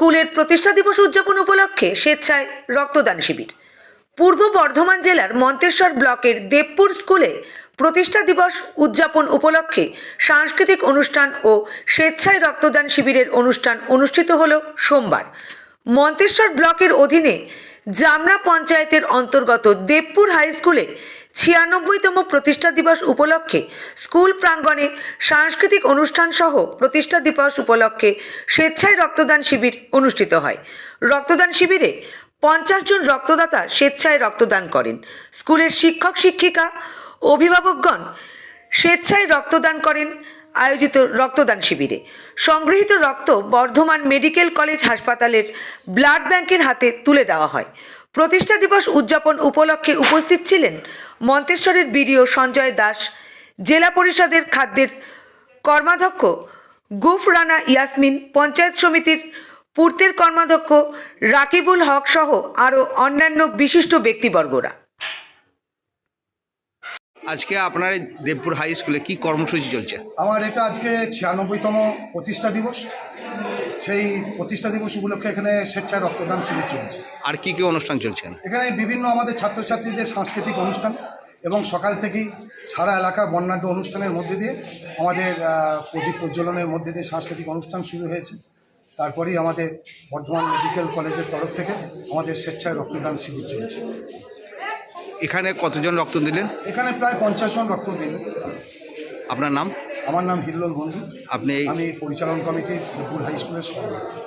স্কুলের প্রতিষ্ঠা দিবস উদযাপন উপলক্ষে স্বেচ্ছায় রক্তদান শিবির। পূর্ব বর্ধমান জেলার মন্তেশ্বর ব্লকের দেবপুর স্কুলে প্রতিষ্ঠা দিবস উদযাপন উপলক্ষে সাংস্কৃতিক অনুষ্ঠান ও স্বেচ্ছায় রক্তদান শিবিরের অনুষ্ঠান অনুষ্ঠিত হল সোমবার। মন্তেশ্বর ব্লকের অধীনে জামনা পঞ্চায়েতের অন্তর্গত দেবপুর হাই স্কুলে ছিয়ানব্বইতম প্রতিষ্ঠা দিবস উপলক্ষে স্কুল প্রাঙ্গণে সাংস্কৃতিক অনুষ্ঠান সহ প্রতিষ্ঠা দিবস উপলক্ষে স্বেচ্ছায় রক্তদান শিবির অনুষ্ঠিত হয়। রক্তদান শিবিরে পঞ্চাশ জন রক্তদাতা স্বেচ্ছায় রক্তদান করেন। স্কুলের শিক্ষক, শিক্ষিকা, অভিভাবকগণ স্বেচ্ছায় রক্তদান করেন আয়োজিত রক্তদান শিবিরে। সংগৃহীত রক্ত বর্ধমান মেডিকেল কলেজ হাসপাতালের ব্লাড ব্যাংকের হাতে তুলে দেওয়া হয়। প্রতিষ্ঠা দিবস উদযাপন উপলক্ষে উপস্থিত ছিলেন মন্তেশ্বরের বিডিও সঞ্জয় দাস, জেলা পরিষদের খাদ্যের কর্মাধ্যক্ষ গুফ রানা ইয়াসমিন, পঞ্চায়েত সমিতির পূর্তের কর্মাধ্যক্ষ রাকিবুল হক সহ আরও অন্যান্য বিশিষ্ট ব্যক্তিবর্গরা। আজকে আপনার এই দেবপুর হাই স্কুলে কি কর্মসূচি চলছে? আমার এটা আজকে ছিয়ানব্বইতম প্রতিষ্ঠা দিবস। সেই প্রতিষ্ঠা দিবস উপলক্ষে এখানে স্বেচ্ছায় রক্তদান শিবির চলছে। আর কি কি অনুষ্ঠান চলছে? এখানে? বিভিন্ন আমাদের ছাত্রছাত্রীদের সাংস্কৃতিক অনুষ্ঠান এবং সকাল থেকেই সারা এলাকার বর্ণাঢ্য অনুষ্ঠানের মধ্যে দিয়ে আমাদের প্রদীপ প্রজ্বলনের মধ্যে দিয়ে সাংস্কৃতিক অনুষ্ঠান শুরু হয়েছে। তারপরেই আমাদের বর্ধমান মেডিকেল কলেজের তরফ থেকে আমাদের স্বেচ্ছায় রক্তদান শিবির চলছে। এখানে কতজন রক্ত দিলেন? এখানে প্রায় পঞ্চাশ জন রক্ত দিলেন। আপনার নাম? আমার নাম হিল্লোল বন্ধু। আপনি এই আমি পরিচালন কমিটির দুপুর হাই স্কুলের সভাপতি।